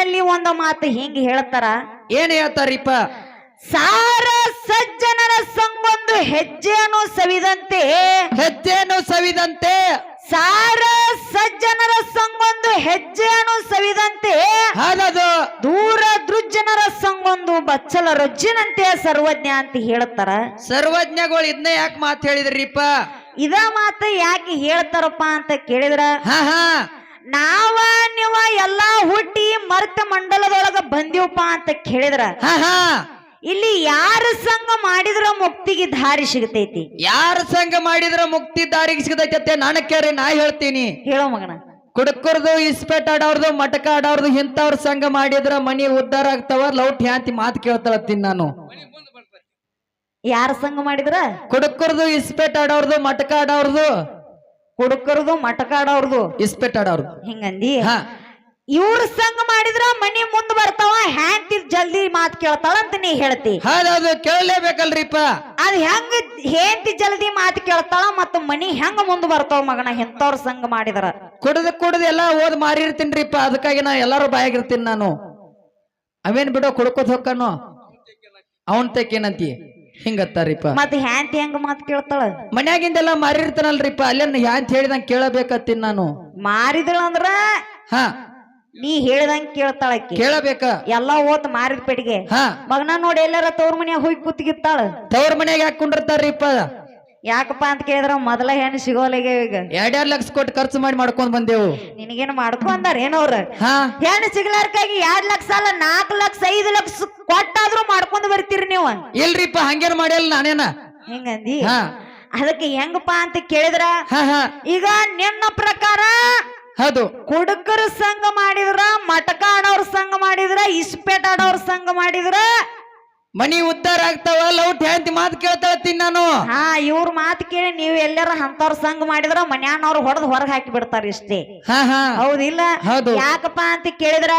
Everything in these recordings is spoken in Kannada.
ಹಾಡಿನಲ್ಲಿ ಒಂದು ಮಾತು ಹಿಂಗ್ ಹೇಳ್ತಾರ? ಏನ್ ಹೇಳ್ತಾರಿಪ್ಪ? ಸಾರ ಸಜ್ಜನರ ಸಂಗೊಂದು ಹೆಜ್ಜೆಯನ್ನು ಸವಿದಂತೆ. ಹೆಜ್ಜೆನು ಸವಿದಂತೆ. ಸಾರ ಸಜ್ಜನರ ಸಂಗೊಂದು ಹೆಜ್ಜೆಯನ್ನು ಸವಿದಂತೆ. ಹಾಗದು ದೂರ ದೃಜ್ಜನರ ಸಂಗೊಂದು ಬಚ್ಚಲ ರೊಜ್ಜಿನಂತೆ ಸರ್ವಜ್ಞ ಅಂತ ಹೇಳ್ತಾರ. ಸರ್ವಜ್ಞಗಳು ಇದನ್ನ ಯಾಕೆ ಮಾತು ಹೇಳಿದ್ರಿಪ್ಪ? ಇದ ಮಾತು ಯಾಕೆ ಹೇಳ್ತಾರಪ್ಪ ಅಂತ ಕೇಳಿದ್ರ? ಹಾ ಹಾ. ನಾವ ನೀವ ಎಲ್ಲಾ ಹುಟ್ಟಿ ಮರ್ತ ಮಂಡಲದೊಳಗ ಬಂದಿವಪ್ಪ ಅಂತ ಕೇಳಿದ್ರ. ಇಲ್ಲಿ ಯಾರ ಸಂಘ ಮಾಡಿದ್ರ ಮುಕ್ತಿಗೆ ದಾರಿ ಸಿಗತೈತಿ? ಯಾರ ಸಂಘ ಮಾಡಿದ್ರ ಮುಕ್ತಿ ದಾರಿಗೆ ಸಿಗತೈತೆ ನಾನು ಕೇರಿ ನಾ ಹೇಳ್ತೀನಿ. ಹೇಳೋ ಮಗನ. ಕುಡುಕರ್ದು ಇಸ್ಪೇಟ್ ಆಡೋರ್ದು ಮಟಕ ಆಡೋರ್ದು ಇಂಥವ್ರ ಸಂಘ ಮಾಡಿದ್ರ ಮನಿ ಉದ್ದಾರ ಆಗ್ತಾವ ಲೌಟ್ ಹ್ಯಾಂತಿ ಮಾತು ಕೇಳ್ತಾಳತ್ತೀನಿ ನಾನು. ಯಾರ ಸಂಘ ಮಾಡಿದ್ರ? ಕುಡುಕರ್ದು ಇಸ್ಪೇಟ್ ಆಡೋರ್ದು ಮಟಕ ಆಡೋರ್ದು ಹುಡುಕರದು ಮಟಕಾಡವ್ರದು ಇಸ್ಪೆಟ್ಟಾಡವ್ರು ಹಿಂಗಂದಿ? ಹಾ. ಇವ್ರ ಸಂಗ ಮಾಡಿದ್ರ ಮನಿ ಮುಂದ್ ಬರ್ತಾವ ಹ್ಯಾಂತಿ ಜಲ್ದಿ ಮಾತ್ ಕೇಳ್ತಾಳ ಅಂತ ನೀ ಹೇಳ್ತಿ. ಹೌದೌದು ಕೇಳಲೇಬೇಕಲ್ರಿಪ್ಪ. ಅದ್ ಹೆಂಗ ಹೇಂತಿ ಜಲ್ದಿ ಮಾತ್ ಕೇಳ್ತಾಳ ಮತ್ತ ಮನಿ ಹೆಂಗ ಮುಂದ್ ಬರ್ತಾವ ಮಗನ? ಎಂತವ್ರ ಸಂಗ ಮಾಡಿದ್ರ. ಕುಡ್ದು ಕುಡ್ದು ಎಲ್ಲ ಓದ್ ಮಾರಿರ್ತೀನ್ರಿಪ್ಪ. ಅದಕ್ಕಾಗಿ ನಾ ಎಲ್ಲಾರು ಬಾಯಾಗಿರ್ತೀನಿ ನಾನು. ಅವೇನ್ ಬಿಡೋ ಕುಡ್ಕೋತ ಹೊಕ್ಕನು. ಅವನ್ ತೆಕ್ಕೇನಂತಿ. ಹಿಂಗತ್ತಾರಿಪ್ಪ. ಮತ್ತೆ ಹ್ಯಾಂತಿ ಹೆಂಗ ಮಾತ್ ಕೇಳ್ತಾಳ? ಮನ್ಯಾಗಿಂದೆಲ್ಲ ಮಾರಿರ್ತಾನಲ್ರಿಪ್ಪ ಅಲ್ಲೇನ್ ಯಾಂತ ಹೇಳಿದಂಗ ಕೇಳಬೇಕತ್ತೀನಿ ನಾನು. ಮಾರಿದಳ ಅಂದ್ರ ಹಾ. ನೀ ಹೇಳ್ದಂಗ ಕೇಳ್ತಾಳ ಆಕಿ. ಕೇಳಬೇಕ? ಎಲ್ಲಾ ಓತ್ ಮಾರಿದ ಪೆಟ್ಟಿಗೆ. ಹಾ. ಮಗನ ನೋಡಿ ಎಲ್ಲಾರ ತವ್ರ ಮನ್ಯಾಗ ಹೋಗಿ ಕೂತಿಗಿತ್ತಾಳ. ತವ್ರ ಮನ್ಯಾಗ ಯಾಕೆ ಕುಂಡಿರ್ತಾರ್ರಿಪ್ಪ? ಯಾಕಪ್ಪ ಅಂತ ಕೇಳಿದ್ರ ಮೊದಲ ಹೆಣ್ಣು ಸಿಗೋಲಿಗೆ ಈಗ. ಎರಡೆರಡು ಲಕ್ಷ ಕೊಟ್ಟು ಖರ್ಚು ಮಾಡಿ ಮಾಡ್ಕೊಂಡ್ ಬಂದೆವು. ನಿನಗೇನು ಮಾಡ್ಕೊಂಡಾರ ಏನವ್ರ ಹಾ. ಹೆಣ್ಣು ಸಿಗ್ಲಾರ್ಕಾಗಿ ಎರಡ್ ಲಕ್ಷ ಅಲ್ಲ ನಾಲ್ಕು ಲಕ್ಷ ಐದು ಲಕ್ಷ ಕೊಟ್ಟಾದ್ರೂ ಮಾಡ್ಕೊಂಡ್ ಬರ್ತೀರಿ ನೀವು. ಇಲ್ರಿಪ್ಪ ಹಂಗೇನ್ ಮಾಡ್ಯಲ್ಲ ನಾನೇನ? ಹೆಂಗಂದಿ? ಹಾ. ಅದಕ್ಕೆ ಹೆಂಗಪ್ಪ ಅಂತ ಕೇಳಿದ್ರ? ಈಗ ನಿನ್ನ ಪ್ರಕಾರ ಹೌದು. ಕುಡುಕರು ಸಂಘ ಮಾಡಿದ್ರ ಮಟಕ ಆಡೋರ್ ಸಂಘ ಮಾಡಿದ್ರ ಇಸ್ಪೇಟ್ ಆಡೋರ್ ಸಂಘ ಮಾಡಿದ್ರ ಮನಿ ಉದ್ದಾರ ಆಗ್ತಾವ ಲೌಟ್ ಹೆಂಡತಿ ಮಾತು ಕೇಳ್ತಾಳ ನಾನು. ಹಾ ಇವ್ರ ಮಾತು ಕೇಳಿ ನೀವು ಎಲ್ಲರ ಅಂತವ್ರ ಸಂಘ ಮಾಡಿದ್ರ ಮನ್ಯಾನವ್ರು ಹೊಡೆದ್ ಹೊರಗ್ ಹಾಕಿ ಬಿಡ್ತಾರ ಇಷ್ಟೇ. ಹಾ ಹಾ. ಹೌದಿಲ್ಲ? ಹೌದು. ಯಾಕಪ್ಪ ಅಂತ ಕೇಳಿದ್ರ?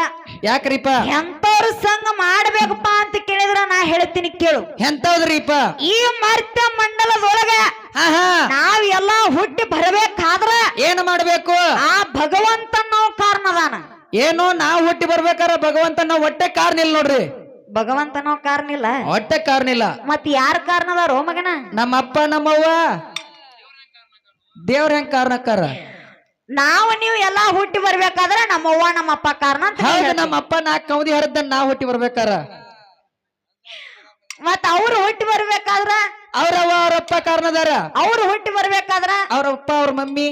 ಯಾಕ್ರಿಪ ಎಂತವ್ರ ಸಂಘ ಮಾಡ್ಬೇಕಪ್ಪ ಅಂತ ಕೇಳಿದ್ರ ನಾ ಹೇಳ್ತೀನಿ ಕೇಳು. ಎಂತವ್ರಿಪ ಈ ಮರ್ತ್ಯ ಮಂಡಲದೊಳಗ ಹಾ ಹಾ. ನಾವ್ ಎಲ್ಲಾ ಹುಟ್ಟಿ ಬರಬೇಕಾದ್ರ ಏನ್ ಮಾಡ್ಬೇಕು? ಆ ಭಗವಂತನ ಕಾರಣದಾನ ಏನು ನಾವ್ ಹುಟ್ಟಿ ಬರ್ಬೇಕಾರ ಭಗವಂತನ ಹೊಟ್ಟೆ ಕಾರಣ ಇಲ್ಲ ನೋಡ್ರಿ. ಭಗವಂತ ನಾವು ಕಾರಣ ಇಲ್ಲ ಹೊಟ್ಟೆ ಕಾರ್ನಿಲ್ಲ ಮತ್ ಯಾರ ಕಾರಣದಾರೋ ಮಗನ? ನಮ್ಮ ಅಪ್ಪ ನಮ್ಮವ್ವ? ದೇವ್ರ ಹೆಂಗ್ ಕಾರಣಕ್ಕಾರ? ನಾವು ನೀವು ಎಲ್ಲಾ ಹುಟ್ಟಿ ಬರ್ಬೇಕಾದ್ರೆ ನಮ್ಮವ್ವ ನಮ್ಮಪ್ಪ ಕಾರಣ ಅಂತ ಹೌದು. ನಮ್ಮ ಅಪ್ಪ ನಾಲ್ಕು ಕೌದಿ ಹರಿದ ನಾವ್ ಹುಟ್ಟಿ ಬರ್ಬೇಕಾರ ಮತ್ ಅವ್ರು ಹುಟ್ಟಿ ಬರ್ಬೇಕಾದ್ರ? ಅವ್ರವ್ವ ಅವ್ರಪ್ಪ ಕಾರಣದಾರ? ಅವ್ರು ಹುಟ್ಟಿ ಬರ್ಬೇಕಾದ್ರ? ಅವ್ರಪ್ಪ ಅವ್ರ ಮಮ್ಮಿ?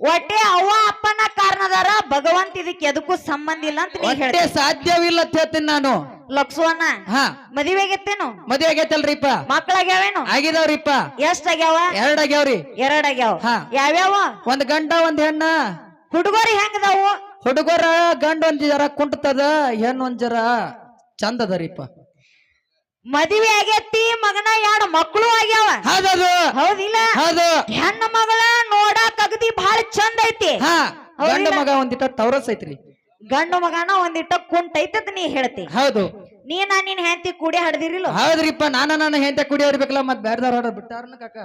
ಒಟ್ಟೆ ಅವ್ವ ಅಪ್ಪನ ಕಾರಣದಾರ ಭಗವಂತ ಇದಕ್ಕೆ ಎದಕ್ಕೂ ಸಂಬಂಧ ಇಲ್ಲ ಅಂತ ನೀ ಸಾಧ್ಯವಿಲ್ಲ ಅಂತ ಹೇಳ್ತೀನಿ ನಾನು. ಲಕ್ಸುವನ್ನ ಹಾ. ಮದುವೆಗೆತ್ತೇನು ಮದ್ವೆ ಆಗೈತಲ್ರಿಪ್ಪ. ಮಕ್ಕಳಾಗ್ಯಾವೇನು? ಆಗಿದಾವ್ರಿಪ್ಪ. ಎಷ್ಟ್ ಆಗ್ಯಾವ? ಎರಡ್ ಆಗ್ಯಾವ್ರಿ ಎರಡ್ ಆಗ್ಯಾವ. ಹಾ. ಯಾವ್ಯಾವ? ಒಂದ್ ಗಂಡ ಒಂದ್ ಹೆಣ್ಣ. ಹುಡುಗರು ಹೆಂಗದಾವು? ಹುಡುಗರ ಗಂಡ ಒಂದ್ ಜರ ಕುಂಟತದ ಹೆಣ್ಣು ಒಂದ್ ಜರ ಚಂದ ಅದರಿಪ್ಪ. ಮದುವೆ ಆಗೈತಿ ಮಗನ ಎರಡು ಮಕ್ಕಳು ಆಗ್ಯಾವ. ಹೌದಿಲ್ಲ? ಹೌದು. ಹೆಣ್ಣು ಮಗಳ ಅಗದಿ ಬಹಳ ಚಂದ ಐತಿ. ಹಾ ಗಂಡ ಮಗ ಒಂದಿಟ ತವರಸ್ ಐತ್ರಿ. ಗಂಡು ಮಗನ ಒಂದಿಟ್ಟ ಕುಂಟ್ ಅಂತ ನೀ ಹೇಳ್ತಿ. ಹೌದು. ನೀ ನಾ ನಿನ್ ಹೆಂಡತಿ ಕೂಡಿ ಹಡ್ದಿರಿಲ್ಲ? ಹೌದ್ರಿಪ್ಪ ನಾನ ನಾನು ಹೆಂತ ಕುಡಿಯೋರ್ಬೇಕಲ್ಲ ಮತ್ ಬ್ಯಾರ್ದಾರ ಬಿಟ್ಟಾರ ಬಿಟ್ಟಾರನ ಕಾಕ.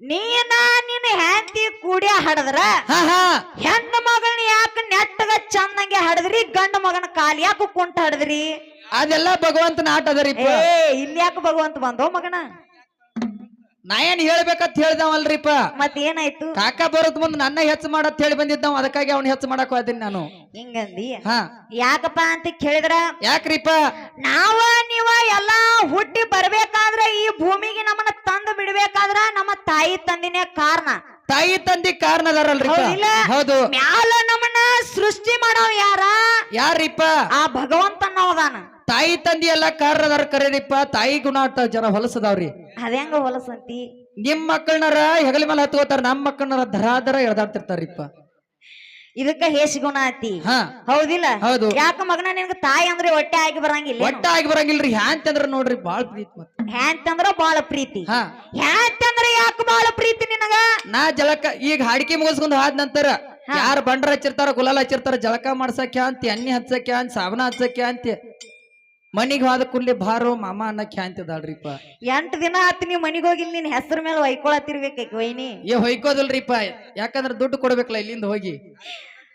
ನೀನ ನಿನ್ನ ಹೆಂಡತಿ ಕೂಡಿ ಹಡದ್ರ? ಹಾ ಹಾ. ಹೆಣ್ಣು ಮಗನ ಯಾಕ ನೆಟ್ಟಗ ಚಂದಂಗೆ ಹಡದ್ರಿ ಗಂಡ ಮಗನ ಕಾಲ್ ಯಾಕ ಕುಂಟ ಹಡದ್ರಿ? ಅದೆಲ್ಲ ಭಗವಂತನ ಆಟ ಅದರಿಪ್ಪ. ಏ ಇಲ್ಲಿ ಯಾಕ ಭಗವಂತ ಬಂದೋ ಮಗನ? ನಾ ಏನ್ ಹೇಳ್ಬೇಕಂತ ಹೇಳ್ದವಲ್ರಿಪ್ಪ? ಮತ್ ಏನಾಯ್ತು ಕಾಕ ಬರೋದ್ ಮುಂದ್ ನನ್ನ ಹೆಚ್ಚು ಮಾಡತ್ ಹೇಳಿ ಬಂದಿದ್ದಾವ ಅದಕ್ಕಾಗಿ ಅವ್ನ ಹೆಚ್ಚು ಮಾಡಕ್ ಹೋದಿನಿ ನಾನು. ಹಿಂಗಂದಿ? ಹಾ. ಯಾಕಪ್ಪ ಅಂತ ಕೇಳಿದ್ರ? ಯಾಕ್ರಿಪ್ಪ? ನಾವ ನೀವ ಎಲ್ಲಾ ಹುಟ್ಟಿ ಬರ್ಬೇಕಾದ್ರ ಈ ಭೂಮಿಗೆ ನಮ್ಮನ್ನ ತಂದು ಬಿಡ್ಬೇಕಾದ್ರ ನಮ್ಮ ತಾಯಿ ತಂದಿನೇ ಕಾರಣ. ತಾಯಿ ತಂದಿ ಕಾರಣ ಅದಾರಲ್ರಿ ಹೌದಿಲ್ಲ? ಹೌದು. ಮ್ಯಾಲ ನಮ್ಮನ್ನ ಸೃಷ್ಟಿ ಮಾಡೋ ಯಾರ? ಯಾರಿಪ್ಪ? ಆ ಭಗವಂತ ನೋದಾನ ತಾಯಿ ತಂದಿ ಎಲ್ಲ ಕಾರಣ ಅದಾರ ಕರೀರಿಪ್ಪ. ತಾಯಿ ಗುಣ ಅಟ್ಟ ಜನ ಹೊಲಸದವ್ರಿ. ಅದೇಂಗ ಹೊಲಸಂತಿ? ನಿಮ್ ಮಕ್ಕಳನ್ನಾರ ಹೆಗಲಿ ಮೇಲೆ ಹತ್ಕೋತಾರ ನಮ್ ಮಕ್ಕಳನ್ನಾರ ಧರಾಧರ ಎಳ್ದಾಡ್ತಿರ್ತಾರಿಪ್ಪ. ಇದಕ್ಕ ಹೇಸಿ ಗುಣ ಐತಿ ಹಾ. ಹೌದಿಲ್ಲ? ಹೌದು. ಯಾಕ ಮಗನ ನಿನ್ಗ ತಾಯಿ ಅಂದ್ರೆ ಹೊಟ್ಟೆ ಆಗಿ ಬರಂಗಿಲ್ಲ ಒಟ್ಟ ಆಗಿ ಬರಂಗಿಲ್ರಿ. ಹ್ಯಾಂತಂದ್ರ ನೋಡ್ರಿ ಬಾಳ ಪ್ರೀತಿ ಮತ್ತ ಹ್ಯಾಂತ ಅಂದ್ರ ಬಾಳ ಪ್ರೀತಿ. ಹಾ. ಹ್ಯಾಂತ ಅಂದ್ರ ಯಾಕ ಬಾಳ ಪ್ರೀತಿ ನಿನಗ? ನಾ ಜಳಕ ಈಗ ಹಾಡಿಕೆ ಮುಗಿಸ್ಕೊಂಡು ಆದ ನಂತರ. ಯಾರು ಬಂಡ್ರ ಹಚ್ಚಿರ್ತಾರ ಗುಲಾಲ್ ಹಚ್ಚಿರ್ತಾರ ಜಳಕ ಮಾಡ್ಸಕ್ಕೆ ಅಂತ ಎಣ್ಣೆ ಹಚ್ಚಕ್ಕೆ ಅಂತ ಸಾಬನ ಹಚ್ಚಕ್ಕೆ ಅಂತ ಮನಿಗ್ ಹೋದ ಕೂಡಲೇ ಬಾರೋ ಮಾಮ ಅನ್ನ ಖ್ಯಾಂತಿದಾಳ್ರಿಪ್ಪ ಎಂಟ್ ದಿನ ಆತ್ ನೀವ್ ಮನಿಗ್ ಹೋಗಿಲ್ಲ ನಿನ್ ಹೆಸರ ಮೇಲೆ ಒಯ್ಕೊಳತಿರ್ಬೇಕ ವೈನಿ. ಏ ಹೊಯ್ಕೋದಲ್ರಿಪ್ಪ. ಯಾಕಂದ್ರೆ ದುಡ್ಡು ಕೊಡ್ಬೇಕಲ್ಲ ಇಲ್ಲಿಂದ ಹೋಗಿ.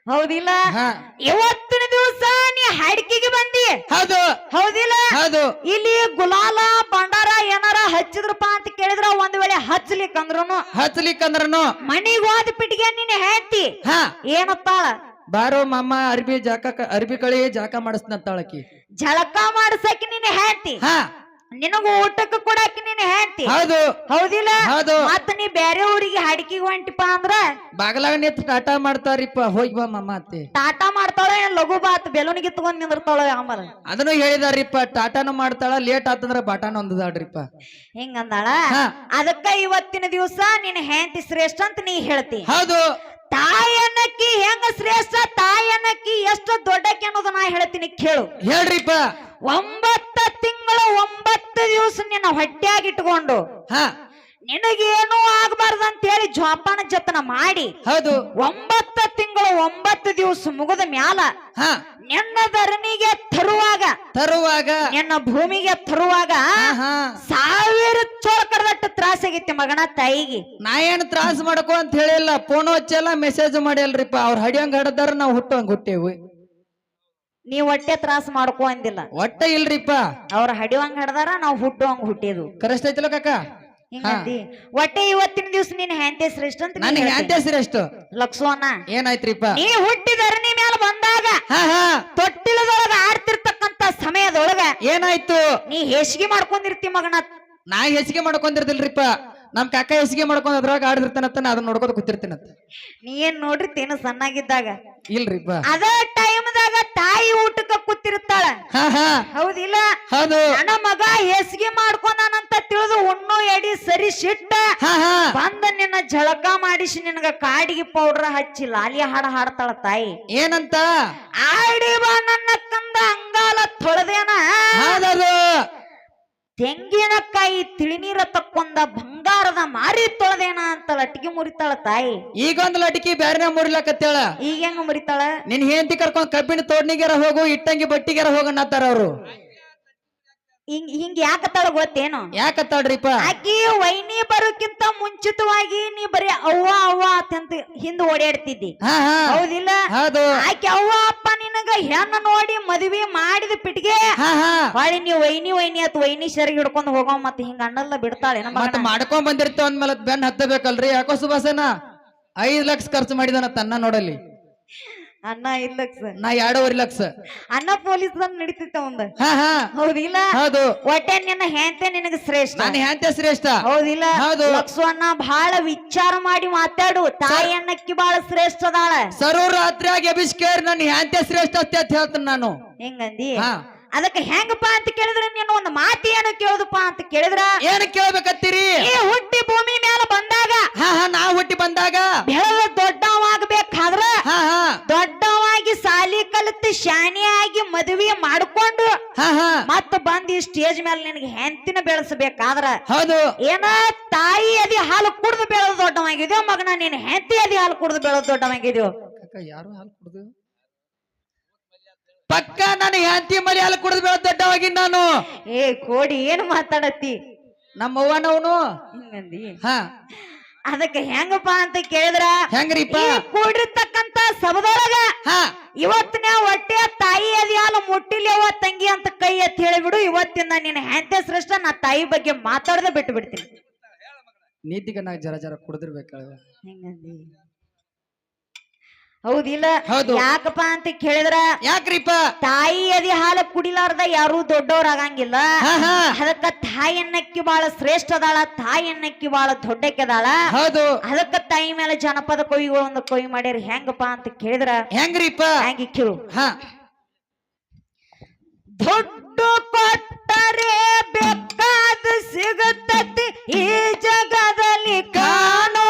ಹೌದಿಲ್ಲ? ಹಾ. ಇವತ್ತಿನ ದಿವಸ ನೀ ಹಡಕಿಗೆ ಬಂದಿ. ಹೌದು. ಹೌದಿಲ್ಲ? ಹೌದು. ಇಲ್ಲಿ ಗುಲಾಲ ಭಂಡಾರ ಏನಾರ ಹಚ್ಚಿದ್ರಪ್ಪ ಅಂತ ಕೇಳಿದ್ರ ಒಂದ್ ವೇಳೆ ಹಚ್ಚಲಿಕ್ಕಂದ್ರು ಹಚ್ಲಿಕ್ಕಂದ್ರನು. ಮನಿಗೆ ಹೋದ ಪಿಟ್ಗೆ ನೀನ್ ಹೇಳ್ತಿ ಹಾ. ಏನತ್ತಾಳ ಬಾರೋ ಮಾಮ ಅರ್ಬಿ ಜಾಕ ಅರ್ಬಿ ಕಳಿ ಜಾಕ ಮಾಡಿಸ್ತಾಳಕಿ ಜಳಕ ಮಾಡ್ಸಕ್ ನೀನ್ ಹೇಳ್ತಿ ಹಾ. ನಿನಗ ಊಟಕ್ಕೆ ಕೊಡಾಕಿ ನೀನ್ ಹೇಳ್ತಿ ಹೌದು. ಹೌದಿಲ್ಲ? ಹೌದು. ಮತ್ತ ನೀ ಬೇರೆ ಊರಿಗೆ ಹಡಕಿಗೆ ಹೊಂಟಿಪ ಅಂದ್ರ? ಬಾಗಲಾಗ ನಿಂತ ಟಾಟಾ ಮಾಡ್ತಾರಿಪ್ಪ ಹೋಗಿ ಬಾ ಮಾಮ ಅತ್ತಿ ಟಾಟಾ ಮಾಡ್ತಾಳ ಏನ್ ಲಘು ಬಾತ್ ಬೆಲೂನಿಗೆ ತಗೊಂಡ್ ನಿಂದಿರ್ತಾಳ ಆಮೇಲೆ ಅದನ್ನು ಹೇಳಿದಾರಿಪ್ಪ ಟಾಟಾನು ಮಾಡ್ತಾಳ ಲೇಟ್ ಆತಂದ್ರ ಬಾಟಾನು ಒಂದದಾಡ್ರಿಪ್ಪ ಹಿಂಗಂದಾಳ? ಅದಕ್ಕ ಇವತ್ತಿನ ದಿವಸ ನಿನ್ನ ಹೆಂಡತಿ ಶ್ರೇಷ್ಠ ಅಂತ ನೀ ಹೇಳ್ತಿ. ಹೌದು. ತಾಯನ್ನಕ್ಕಿ ಹೆಂಗ ಶ್ರೇಷ್ಠ ತಾಯನಕ್ಕಿ ಎಷ್ಟು ದೊಡ್ಡಕ್ಕೆ ಅನ್ನೋದು ನಾ ಹೇಳ್ತೀನಿ ಕೇಳು. ಹೇಳ್ರಿಪ್ಪ. ಒಂಬತ್ತ ತಿಂಗಳು ಒಂಬತ್ತು ದಿವಸ ನಿನ್ನ ಹೊಟ್ಟೆಯಾಗಿಟ್ಕೊಂಡು ಹಾ. ನಿನಗೇನು ಆಗ್ಬಾರ್ದು ಅಂತ ಹೇಳಿ ಜೋಪಾನ ಜತನ ಮಾಡಿ ಹೌದು. ಒಂಬತ್ತು ತಿಂಗಳು ಒಂಬತ್ತು ದಿವಸ ಮುಗಿದ ಮ್ಯಾಲ ಹಾ. ನಿನ್ನ ಧರಣಿಗೆ ತರುವಾಗ ತರುವಾಗ. ನಿನ್ನ ಭೂಮಿಗೆ ತರುವಾಗ ಹಾ ಸಾವಿರ ತ್ರಾಸ ಆಗೈತಿ ಮಗನ ತಾಯಿಗೆ. ನಾ ಏನ್ ತ್ರಾಸ ಮಾಡಕೋ ಅಂತ ಹೇಳಿಲ್ಲ ಫೋನ್ ಹಚ್ಚಲ್ಲ ಮೆಸೇಜ್ ಮಾಡಿಲ್ರಿಪ್ಪ ಅವ್ರ ಹಡಿಯಂಗ್ ಹಡದಾರ ನಾವು ಹುಟ್ಟಂಗ್ ಹುಟ್ಟೇವು. ನೀ ಹೊಟ್ಟೆ ತ್ರಾಸ ಮಾಡ್ಕೊ ಅಂದಿಲ್ಲ. ಒಟ್ಟ ಇಲ್ರಿಪ್ಪ. ಅವ್ರ ಹಡಿವಂಗ್ ಹಡ್ದಾರ ನಾವು ಹುಟ್ಟುವಂಗ್ ಹುಟ್ಟಿದ್ವು. ಕರೆಸ್ಟ್ ಐತಿಲ್ಲ ಕಾಕ? ಹಿಂಗಂದಿ ಹೊಟ್ಟೆ ಇವತ್ತಿನ ದಿವಸ ನೀನ್ ಹೆಂಡತಿ ಶ್ರೇಷ್ಠ ಅಂತ ನೀ ನನಗೆ ಹೇಳ್ತಿ. ಲಕ್ಷ್ಮಣ ಹೆಸರು ಲಕ್ಸೋನ ಏನಾಯ್ತ್ರಿಪ್ಪ? ನೀ ಹುಟ್ಟಿದರಣಿ ಮೇಲೆ ಬಂದಾಗ ಹಾ ಹಾ. ತೊಟ್ಟಿಲದೊಳಗ ಆಡ್ತಿರ್ತಕ್ಕಂತ ಸಮಯದೊಳಗ ಏನಾಯ್ತು? ನೀ ಹೇಸಿಗೆ ಮಾಡ್ಕೊಂಡಿರ್ತಿ ಮಗನ. ನಾ ಹೆಚ್ಚಿಗೆ ಮಾಡ್ಕೊಂಡಿರ್ದಿಲ್ರಿಪ್ಪ. ನಮ್ ಕಾಕ ಹೆಚ್ಚಿಗೆ ಮಾಡ್ಕೊಂಡ್ ಅದ್ರಾಗ ಆಡ್ದಿರ್ತಾನಂತ ನಾ ಅದನ್ನ ನೋಡ್ಕೊತ ಕೂತಿರ್ತೀನಂತ ನೀ ಏನ್ ನೋಡಿರ್ತೇನು ಸಣ್ಣಾಗಿದ್ದಾಗ. ಇಲ್ರಿಪ್ಪ. ಅದ ಟೈಮ್ದಾಗ ತಾಯಿ ಊಟಕ್ಕ ಹಾ ಹೌದಿಲ್ಲ? ಹೌದು. ನನ್ನ ಮಗ ಹೆಸ್ಗೆ ಮಾಡ್ಕೊಂಡಾನಂತ ತಿಳಿದು ಉಣ್ಣು ಎಡಿ ಸರಿ ಸಿಟ್ಟ ಬಂದ ನಿನ್ನ ಜಳಕ ಮಾಡಿಸಿ ನಿನಗ ಕಾಡಿಗೆ ಪೌಡ್ರ ಹಚ್ಚಿ ಲಾಲಿ ಹಾಡ ಹಾಡ್ತಾಳ ತಾಯಿ. ಏನಂತ? ಆಡಿ ಬಾ ನನ್ನ ಕಂದ ಅಂಗಾಲ ತೊಳೆದೇನ? ತೆಂಗಿನಕಾಯಿ ತಿಳಿನೀರ ತಕ್ಕೊಂದ ಬಂಗಾರದ ಮಾರಿ ತೊಳೆದೇನ ಅಂತ ಲಟ್ಟಿಗೆ ಮುರಿತಾಳ ತಾಯಿ. ಈಗೊಂದ್ ಲಟಕಿ ಲಟಿಕಿ ಬ್ಯಾರಿನ ಮುರಿಲಾಕತ್ತೇಳ? ಈಗ ಹೆಂಗ ಮುರಿತಾಳ? ನಿನ್ ಹೆಂಡತಿ ಕರ್ಕೊಂಡ್ ಕಬ್ಬಿನ ತೋಡ್ನಿಗೆರ ಹೋಗು ಇಟ್ಟಂಗಿ ಬಟ್ಟಿಗೆರ ಹೋಗನ್ನತ್ತಾರ ಅವ್ರು. ಹಿಂಗ್ ಹಿಂಗ್ ಯಾಕತ್ತಾಳ ಗೊತ್ತೇನು? ಯಾಕತ್ತಾಳ್ರಿಪ್ಪ? ಆಕಿ ವೈನಿ ಬರೋಕ್ಕಿಂತ ಮುಂಚಿತವಾಗಿ ನೀ ಬರೀ ಅವ್ವ ಅವ್ವ ಅಂತ ಹಿಂದ್ ಓಡಾಡ್ತಿದ್ದಿ. ಹಾ ಹಾ. ಹೌದಿಲ್ಲ? ಹೌದು. ಆಕೆ ಅವ್ವ ಅಪ್ಪ ನಿನಗ ಹೆಣ್ಣ ನೋಡಿ ಮದ್ವಿ ಮಾಡಿದ ಪಿಟ್ಗೆ ಹಾ ಹಾ. ಹೊಳಿ ನೀವ್ ವೈನಿ ವೈನಿ ಅತ್ ವೈನಿ ಶರಿ ಹಿಡ್ಕೊಂಡ್ ಹೋಗೋ ಮತ್ತೆ ಹಿಂಗ ಅಣ್ಣಲ್ಲ ಬಿಡ್ತಾಳೆ ಮತ್ತ ಮಾಡ್ಕೊಂಡ್ ಬಂದಿರ್ತೇವ ಅಂದ್ಮೇಲೆ ಅದ್ ಬೆನ್ ಹತ್ತಬೇಕಲ್ರಿ ಯಾಕೋ ಸುಭಾಸನ? ಐದ್ ಲಕ್ಷ ಖರ್ಚು ಮಾಡಿದಾನ ತನ್ನ ನೋಡಲ್ಲಿ. ಅನ್ನ ಇಲ್ಲ ಸರ್ ನಾ ಎರಡೂವರೆ ಲಕ್ಷ. ಅನ್ನ ಪೊಲೀಸ್ ಬಂದ್ ನಡೀತಿತ್ತ ಒಂದ್ ಹಾ ಹಾ. ಹೌದಿಲ್ಲ? ಹೌದು. ಒಟ್ಟೆ ನಿನ್ನ ಹೆಂತೆ ನಿನಗ ಶ್ರೇಷ್ಠ. ನಾನು ಹೆಂತೆ ಶ್ರೇಷ್ಠ. ಹೌದಿಲ್ಲ? ಹೌದು. ಲಕ್ಷ್ಮಣ್ಣ ಬಹಳ ವಿಚಾರ ಮಾಡಿ ಮಾತಾಡು. ತಾಯಿ ಅನ್ನಕ್ಕಿ ಬಹಳ ಶ್ರೇಷ್ಠ ಅದಾಳ. ಸರು ರಾತ್ರಿಯಾಗಿ ಅಭಿಷ್ಕೇರ್ ನನ್ನ ಹೆಂತೆ ಶ್ರೇಷ್ಠ ಅಂತ ಹೇಳ್ತೀನಿ ನಾನು. ಹೆಂಗಂದಿ? ಅದಕ್ಕೆ ಹೆಂಗಪ್ಪ ಅಂತ ಕೇಳಿದ್ರೆ ನೀನು ಒಂದು ಮಾತು ಏನು ಕೇಳುದಪ್ಪ ಅಂತ ಕೇಳಿದ್ರ? ಏನ್ ಕೇಳ್ಬೇಕತ್ತೀರಿ? ಈ ಹುಟ್ಟಿ ಭೂಮಿ ಮೇಲೆ ಬಂದಾಗ ಹಾ ಹಾ ನಾ ಹುಟ್ಟಿ ಬಂದಾಗ ದೊಡ್ಡ ಹಾ ಹಾ ದೊಡ್ಡವಾಗಿ ಸಾಲಿ ಕಲಿತು ಶಾಣಿಯಾಗಿ ಮದುವೆ ಮಾಡ್ಕೊಂಡು ಹಾ ಹಾ. ಮತ್ತ ಬಂದ್ ಈ ಸ್ಟೇಜ್ ಮೇಲೆ ನಿನಗೆ ಹೆಂತಿನ ಬೆಳೆಸಬೇಕಾದ್ರ ಹೌದು. ಏನ ತಾಯಿ ಅದಿ ಹಾಲು ಕುಡ್ದು ಬೆಳೆದು ದೊಡ್ಡವಾಗಿದ್ಯೋ ಮಗನ ನೀನ್ ಹೆಂತಿ ಅದಿ ಹಾಲು ಕುಡ್ದು ಬೆಳೆದು ದೊಡ್ಡವಾಗಿದ್ಯೋ ಯಾರು ಹಾಲು ಕುಡ್ದು? ಪಕ್ಕ ನಾನು ಹೆಂತಿ ಮರಿ ಹಾಲು ಕುಡಿದು ಬೆಳೆದ ದೊಡ್ಡವಾಗಿ ನಾನು. ಏ ಕೋಡಿ ಏನ್ ಮಾತಾಡತ್ತಿ? ನಮ್ಮ ಅವ್ವನವನು ಹಿಂಗಂದಿ ಹಾ. ಅದಕ್ಕೆ ಹೆಂಗಪ್ಪ ಅಂತ ಕೇಳಿದ್ರ? ಹೆಂಗ್ರಿಪ್ಪ? ಈ ಕೂಡಿರ್ತಕ್ಕಂತ ಸಭದೊಳಗ? ಇವತ್ತಿನ ಹೊಟ್ಟೆ ತಾಯಿ ಅದ್ಯಾಲು ಮುಟ್ಟಿಲ್ಲ ಮುಟ್ಟಿಲಿ ಅವ್ವ ತಂಗಿ ಅಂತ ಕೈ ಎತ್ತಿ ಹೇಳಿಬಿಡು ಇವತ್ತಿಂದ ನಿನ್ನ ಹೆಂಡತಿ ಶ್ರೇಷ್ಠ ನಾ ತಾಯಿ ಬಗ್ಗೆ ಮಾತಾಡದೆ ಬಿಟ್ಟು ಬಿಡ್ತೀನಿ ನೀತಿಗೆ ನಾ ಜರ ಜರ ಕುಡಿದಿರ್ಬೇಕು ಹಿಂಗಂದಿ? ಹೌದಿಲ್ಲ? ಹೌದು. ಯಾಕಪ್ಪ ಅಂತ ಕೇಳಿದ್ರ? ಯಾಕ್ರಿಪ್ಪ? ತಾಯಿ ಅದಿ ಹಾಲು ಕುಡಿಲಾರ್ದ ಯಾರು ದೊಡ್ಡವ್ರ ಆಗಂಗಿಲ್ಲ. ಅದಕ್ಕ ತಾಯನ್ನಕ್ಕಿ ಬಾಳ ಶ್ರೇಷ್ಠ ಅದಾಳ ತಾಯನ್ನಕ್ಕಿ ಬಾಳ ದೊಡ್ಡಕ್ಕೆದಾಳ ಹೌದು. ಅದಕ್ಕ ತಾಯಿ ಮೇಲೆ ಜನಪದ ಕೊಯ್ಗಳು ಒಂದು ಕೊಯ್ ಮಾಡ್ಯಾರ ಹೆಂಗಪ್ಪ ಅಂತ ಕೇಳಿದ್ರ? ಹೆಂಗ್ರಿಪ್ಪ? ಹೆಂಗ ಕೇಳು ಹಾ. ದುಡ್ಡು ಕೊಟ್ಟರೆ ಬೇಕಾದ ಸಿಗುತ್ತತಿ ಈ ಜಗದಲ್ಲಿ ಕಾಣೋ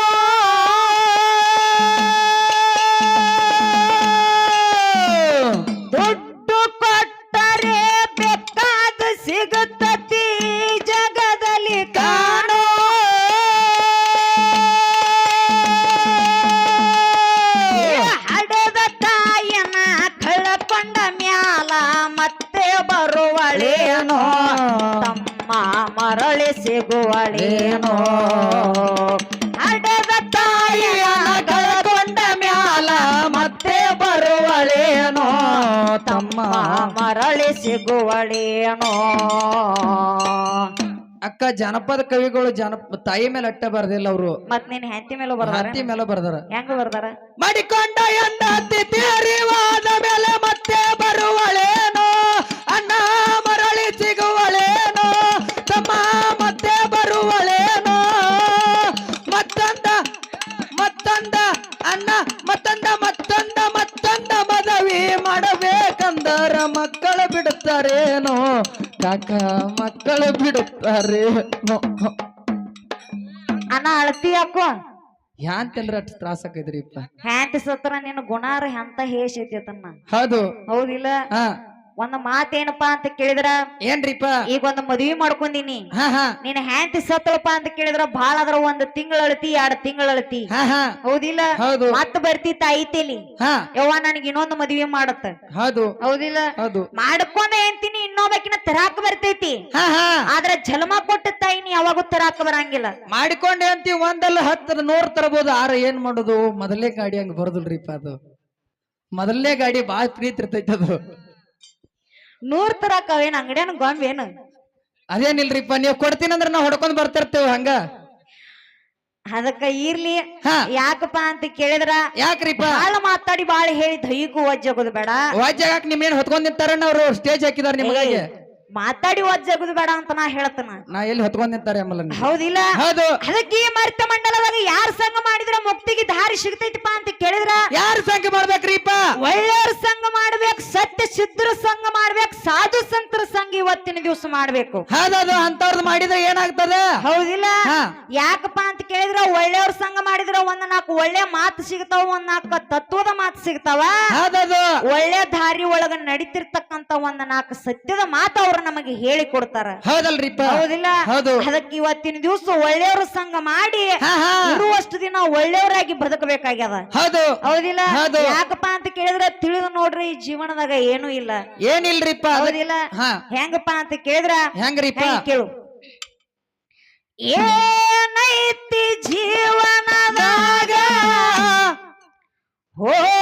ಜಾನಪದ ಕವಿಗಳು ಜನಪ ತಾಯಿ ಮೇಲೆ ಅಟ್ಟ ಬರ್ದಿಲ್ಲ ಅವರು. ಮತ್ ನೀನ್ ಹೆಂಡತಿ ಮೇಲೆ ಬರ್ದಾರ ಹತ್ತಿ ಮೇಲೆ ಬರ್ದಾರ. ಹೆಂಗ ಬರ್ದಾರ? ಮಡಿಕೊಂಡ ಎಂದ ಅತಿಥಿ ಅರಿವಾದ ಮೇಲೆ ಮತ್ತೆ ಬರುವಳೇನೋ ಕಾಕ ಮಕ್ಕಳು ಬಿಡುತ್ತಾರೆ. ಅಣ್ಣ ಅಳತಿ ಯಾಕೋ? ಯಾಂತೆಲ್ರ ಅಷ್ಟು ತ್ರಾಸ ಆಕೈತ್ರಿಪ್ಪ ಹ್ಯಾಂತಿ ಸತ್ರ ನಿನ್ನ ಗುಣಾರ ಎಂತ ಹೇಸೈತಿ ಅದನ್ನ? ಹೌದು. ಹೌದಿಲ್ಲ? ಹಾ. ಒಂದ್ ಮಾತೇನಪ್ಪಾ ಅಂತ ಕೇಳಿದ್ರ? ಏನ್ರಿಪ್ಪ? ಈಗ ಒಂದ್ ಮದ್ವಿ ಮಾಡ್ಕೊಂಡಿನಿ. ಹಾ ಹಾ. ನೀನ್ ಹ್ಯಾಂತಿ ಸತ್ತಳಪ್ಪ ಅಂತ ಕೇಳಿದ್ರ ಬಾಳ ಅದ್ರ ಒಂದ್ ತಿಂಗಳ ಅಳತಿ ಎರಡ್ ತಿಂಗಳ ಅಳತಿ. ಹಾ ಹಾ. ಹೌದಿಲ್ಲ? ಹೌದು. ಮತ್ತ ಬರ್ತಿ ತಾಯಿತೇಲಿ ಹಾ. ಯವ್ವ ನನಗೆ ಇನ್ನೊಂದ್ ಮದ್ವಿ ಮಾಡತ್ತ. ಹೌದು. ಹೌದಿಲ್ಲ? ಹೌದು. ಮಾಡ್ಕೊಂಡ ಏನ್ತೀನಿ ಇನ್ನೊಬ್ಬಕಿನ ತರಾಕ ಬರ್ತೈತಿ. ಹಾ ಹಾ. ಆದ್ರ ಜಲ್ಮ ಕೊಟ್ಟ ತಾಯಿನಿ ಯಾವಾಗೂ ತರಾಕ ಬರಂಗಿಲ್ಲ. ಮಾಡಿಕೊಂಡೆ ಅಂತಿ ಒಂದಲ್ಲ ಹತ್ತರ ನೂರ್ ತರಬಹುದು ಆರ ಏನ್ ಮಾಡುದು? ಮೊದಲೇ ಗಾಡಿ ಹಂಗ ಬರೋದಿಲ್ರಿಪ್ಪ ಅದು. ಮೊದಲನೇ ಗಾಡಿ ಬಾಳ ಪ್ರೀತಿ ಇರ್ತೈತಿ ಅದು. ನೂರ್ ತರ ಕವೇನ್ ಅಂಗಡಿಯನ್ ಗೊಂಬೇನು ಅದೇನಿಲ್ರಿಪ್ಪ ನೀವ್ ಕೊಡ್ತೀನಂದ್ರ ನಾವ್ ಹೊಡ್ಕೊಂಡ್ ಬರ್ತಿರ್ತೇವೆ ಹಂಗ? ಅದಕ್ಕ ಇರ್ಲಿ ಹಾ. ಯಾಕಪ್ಪ ಅಂತ ಕೇಳಿದ್ರ? ಯಾಕ್ರಿಪ್ಪ? ಬಾಳ ಮಾತಾಡಿ ಬಾಳ ಹೇಳಿ ದೈಹಿಕ ಒಜ್ಜಾಗೋದು ಬೇಡ. ವಜ್ಜಾಕ್ ನಿಮ್ ಏನ್ ಹೊತ್ಕೊಂಡ್ ನಿಂತಾರಣ್ಣ ಅವ್ರು ಸ್ಟೇಜ್ ಹಾಕಿದಾರ ನಿಮ್ಗಾಗಿ? ಮಾತಾಡಿ ಒಜ್ಜಾಗೋದು ಬೇಡ ಅಂತ ನಾ ಹೇಳ್ತನ. ನಾ ಎಲ್ಲಿ ಹೊತ್ಕೊಂಡ್ ನಿಂತಾರೆ. ಹೌದಿಲ್ಲ. ಹೌದು. ಅದಕ್ಕೆ ಈ ಮರ್ತ ಮಂಡಲದಾಗ ಯಾರ ಸಂಘ ಮಾಡಿದ್ರ ಮುಕ್ತಿಗೆ ದಾರಿ ಸಿಗ್ತೈತಿಪ್ಪ ಅಂತ ಕೇಳಿದ್ರ? ಯಾರ ಸಂಘ ಮಾಡ್ಬೇಕ್ರಿಪ್ಪ? ಒಳ್ಳೆಯವ್ರ ಸಂಘ ಮಾಡ್ಬೇಕು ಸತ್ಯ ಸಿದ್ಧರ ಸಂಘ ಮಾಡ್ಬೇಕು ಸಾಧು ಸಂತರ ಸಂಘ ಇವತ್ತಿನ ದಿವಸ ಮಾಡ್ಬೇಕು. ಹೌದೌದು ಅಂತವ್ರದ್ದು ಮಾಡಿದ್ರೆ ಏನಾಗ್ತದ? ಹೌದಿಲ್ಲ. ಯಾಕಪ್ಪ ಅಂತ ಕೇಳಿದ್ರ ಒಳ್ಳೆಯವ್ರ ಸಂಘ ಮಾಡಿದ್ರ ಒಂದ್ ನಾಲ್ಕು ಒಳ್ಳೆ ಮಾತು ಸಿಗ್ತಾವ ಒಂದ್ ನಾಲ್ಕು ತತ್ವದ ಮಾತು ಸಿಗ್ತಾವ. ಹೌದದು. ಒಳ್ಳೆ ದಾರಿ ಒಳಗ ನಡೀತಿರ್ತಕ್ಕಂತ ಒಂದ್ ನಾಲ್ಕು ಸತ್ಯದ ಮಾತು ಅವ್ರು ನಮಗೆ ಹೇಳಿ ಕೊಡ್ತಾರ. ಹೌದಲ್ರಿಪ್ಪ ಹೌದಿಲ್ಲ? ಹೌದು. ಅದಕ್ಕೆ ಇವತ್ತಿನ ದಿವಸ ಒಳ್ಳೆಯವ್ರ ಸಂಘ ಮಾಡಿ ಹಾ ಹಾ. ಇರುವಷ್ಟು ದಿನ ಒಳ್ಳೆಯವರಾಗಿ ಬದುಕಬೇಕಾಗ್ಯದ. ಹೌದು. ಹೌದಿಲ್ಲ? ಹೌದು. ಯಾಕಪ್ಪ ಅಂತ ಕೇಳಿದ್ರೆ ತಿಳಿದು ನೋಡ್ರಿ ಈ ಜೀವನದಾಗ ಏನೂ ಇಲ್ಲ. ಏನಿಲ್ರಿಪ್ಪ ಹೌದಿಲ್ಲ? ಹಾ. ಹೆಂಗಪ್ಪ ಅಂತ ಕೇಳಿದ್ರ? ಹೆಂಗ್ರಿಪ್ಪ ಹೆಂಗ್ ಕೇಳು? ಏನೈತಿ ಜೀವನದಾಗ? ಹೋಗುದೈತಿ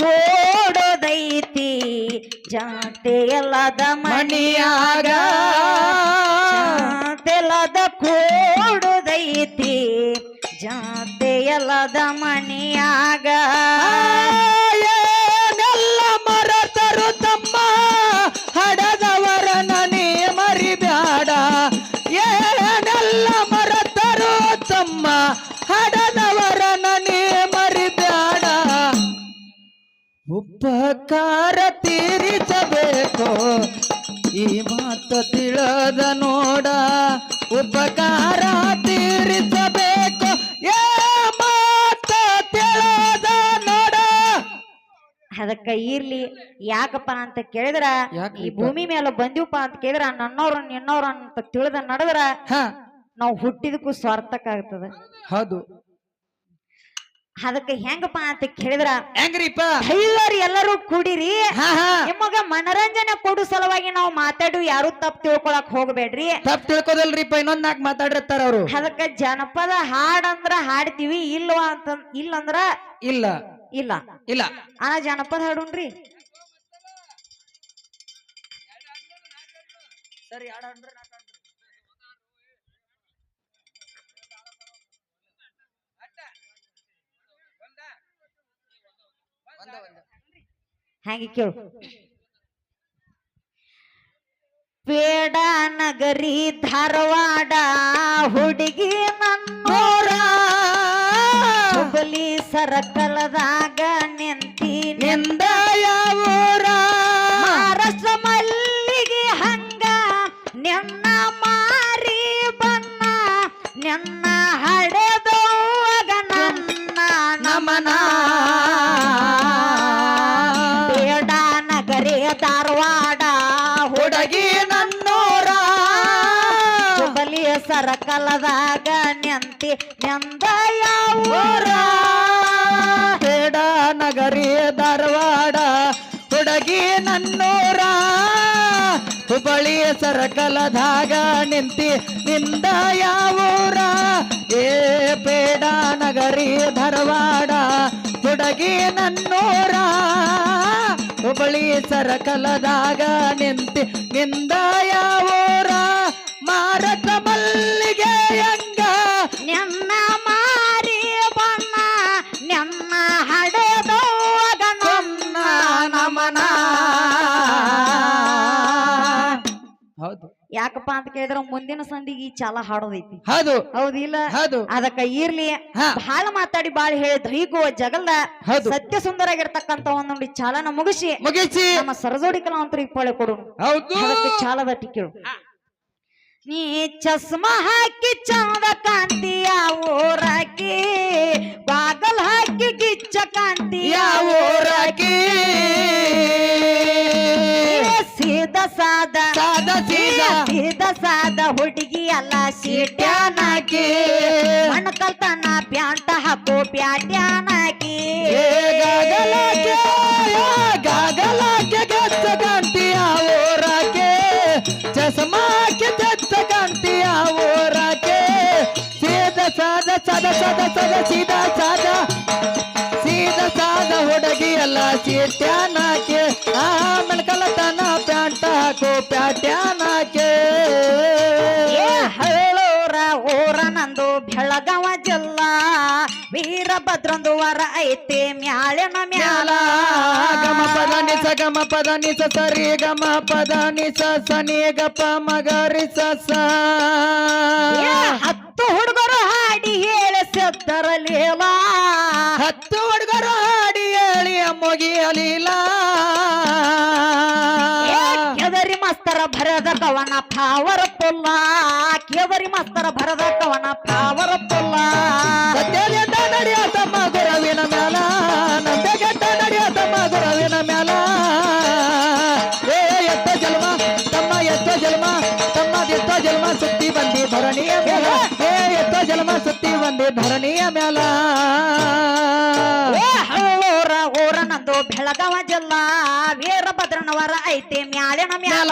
ಕೋಡದೈತಿ. ಜಾತೆಯಲ್ಲದ ಮಣಿಯಾಗ ಜಾತೆಲದ ಕೋಡೋದೈತಿ. ಜಾತೆಯಲ್ಲದ ಮಣಿಯಾಗ ಉಪಕಾರ ತೀರಿಸಬೇಕು. ಈ ಮಾತು ತಿಳಿದ ನೋಡ ಉಪಕಾರ ತೀರಿಸಬೇಕು. ಏ ಮಾತು ತಿಳದ ನೋಡ. ಅದಕ್ಕ ಇರ್ಲಿ ಯಾಕಪ್ಪ ಅಂತ ಕೇಳಿದ್ರ? ಈ ಭೂಮಿ ಮೇಲೆ ಬಂದಿವಪ್ಪ ಅಂತ ಕೇಳಿದ್ರ ನನ್ನವ್ರ ನಿನ್ನವ್ರ ಅಂತ ತಿಳಿದ ನಡೆದ್ರ ಹ. ನಾವು ಹುಟ್ಟಿದಕ್ಕೂ ಸ್ವಾರ್ಥಕ ಆಗ್ತದ. ಹೌದು. ಅದಕ್ಕ ಹೆಂಗಪ್ಪ ಅಂತ ಕೇಳಿದ್ರ ಹೆಂಗ್ರಿಪ್ಪ? ಎಲ್ಲರೂ ಎಲ್ಲರೂ ಕೂಡಿರಿ ನಿಮಗ ಮನರಂಜನೆ ಕೊಡು ಸಲುವಾಗಿ ನಾವು ಮಾತಾಡು ಯಾರು ತಪ್ಪು ತಿಳ್ಕೊಳಕ್ ಹೋಗ್ಬೇಡ್ರಿ. ತಪ್ಪು ತಿಳ್ಕೊದಲ್ರಿಪ್ಪ ಇನ್ನೊಂದ್ ನಾಲ್ಕು ಮಾತಾಡಿರ್ತಾರ ಅವರು. ಅದಕ್ಕ ಜನಪದ ಹಾಡಂದ್ರ ಹಾಡ್ತೀವಿ ಇಲ್ವಾ ಅಂತ ಇಲ್ಲಂದ್ರ ಇಲ್ಲ. ಇಲ್ಲ. ಇಲ್ಲ. ಆ ಜನಪದ ಹಾಡುನ್ರಿ. ಸರಿ ಹಾಗೆ ಕೇಳು. ಪೇಡ ನಗರಿ ಧಾರವಾಡ ಹುಡುಗಿ ನನ್ನೋರ ಹುಬ್ಬಳ್ಳಿ ಸರಕಲದಾಗ ಸರ್ಕಲದಾಗ ನೆಂತಿ ನೆಂದ ಊರ. ಬೇಡ ನಗರಿ ಧಾರವಾಡ, ಹುಡುಗಿ ನನ್ನೂರ. ಹುಬ್ಬಳ್ಳಿ ಸರ್ಕಲದಾಗ ನಿಂತಿ ನಿಂದ ಯಾವೂರ ಏ ಬೇಡ ನಗರಿ ಧಾರವಾಡ, ಹುಡುಗಿ ನನ್ನೂರ. ಹುಬ್ಬಳ್ಳಿ ಸರ್ಕಲದಾಗ ನಿಂತಿ ನಿಂದ ಯಾವೂರ ಮಾರಕಮಲ್ ಯಾಕಪ್ಪ ಅಂತ ಕೇಳಿದ್ರ ಮುಂದಿನ ಸಂದಿಗೆ ಈ ಚಾಲ ಹಾಡೋದೈತಿ. ಹೌದು. ಹೌದಿಲ್ಲ ಹೌದು. ಅದಕ್ಕ ಇರ್ಲಿ ಹಾ. ಬಹಳ ಮಾತಾಡಿ ಬಾಳ ಹೇಳಿ ಈಗ ಜಗಲ್ದ ಹೌದು. ಸತ್ಯ ಸುಂದರಾಗಿರ್ತಕ್ಕಂತ ಒಂದೊಂದು ಚಾಲನ ಮುಗಿಸಿ ಮುಗಿಸಿ. ನಮ್ಮ ಸರಜೋಡಿ ಕಲಾವಂತರಿಗೆ ಪಳೆ ಕೊಡು ಹೌದು. ಅದಕ್ಕೆ ಚಾಲದ ಟಿಕೆಳು ನೀ ಚಸ್ಮ ಹಾಕಿ ಚಂದ ಕಾಂತಿಯ ಊರಾಕಿ ಬಾಗಲ್ ಹಾಕಿ ಕಿಚ್ಚ ಕಾಂತಿಯ ಯಾವ ಊರಾಕಿ. ಸೀದ ಸಾದ. ಸಾದ ಸೀದ. ಸೀದ ಸಾದ ಹುಡುಗಿ ಅಲ್ಲ ಸೀಟ್ಯಾನಾಕಿ ಮಣ್ಣ ಕಲ್ತನ ಪ್ಯಾಂಟ ಹಾಕೋ ಪ್ಯಾಟ್ಯಾನಾಕಿ ಏ ಗಾಗಲಾಕೆ ಏ ಗಾಗಲಾಕೆ ಗಚ್ಚ ಕಾಂತಿಯ ಊರಾಕೆ ಚಸ್ಮಾಕೆ ಚಚ್ಚ ಕಾಂತಿಯ ಊರಾಕೆ ಸೀದ ಸಾದ ಸದ ಸದ ಸದ ಸೀದಾ ಸಾದ ಸೀದ ಸಾದ ಹುಡುಗಿ ಎಲ್ಲ ಸೀಟ್ಯಾನಾಕೆ ಆ ಮೆಣಕಲತನ ಪ್ಯಾಂಟ ಹಾಕೋ ಪ್ಯಾಟ್ಯಾನಾಕೆ ವೀರಭದ್ರಂದು ವರ ಐತೆ ಮ್ಯಾಳಿನ ಮ್ಯಾಲ. ಗಮ ಪದ ನಿಸ ಗಮ ಪದ ನಿಸ ಸರಿ ಗಮ ಪದ ನಿಸ ಸನಿ ಗಪ ಮಗರಿ ಸಸ ಹತ್ತು ಹುಡುಗರು ಹಾಡಿ ಹೇಳಿ ಸತ್ತರಲಿಲ್ಲ ಹತ್ತು ಹುಡುಗರು ಹಾಡಿ ಹೇಳಿ ಮುಗಿಯಲಿಲ್ಲ ಭರದ ಕವನ ಪಾವರ ಪೊಲ್ಲ, ಕೇವರಿ ಮಾಸ್ತರ ಭರದ ಕವನ ಪಾವರ ಪೊಲ್ಲ. ಸತ್ಯದಿಂದ ನಡೆಯ ತಮ್ಮ ಗುರವಿನ ಮ್ಯಾಲ ನಂಬೆಗೆಟ್ಟ ನಡೆಯ ತಮ್ಮ ಗುರವಿನ ಮ್ಯಾಲ. ಏ ಎತ್ತ ಜನ್ಮ ತಮ್ಮ ಎತ್ತ ಜನ್ಮ ತಮ್ಮ ಎತ್ತ ಜನ್ಮ ಸುತ್ತಿ ಬಂದಿ ಧರಣಿಯ ಮ್ಯಾಲ. ಏ ಎತ್ತ ಜನ್ಮ ಸುತ್ತಿ ಬಂದಿ ಧರಣಿಯ ಮ್ಯಾಲ. ಐತೆ ಮ್ಯಾಳಿನ ಮ್ಯಾಲ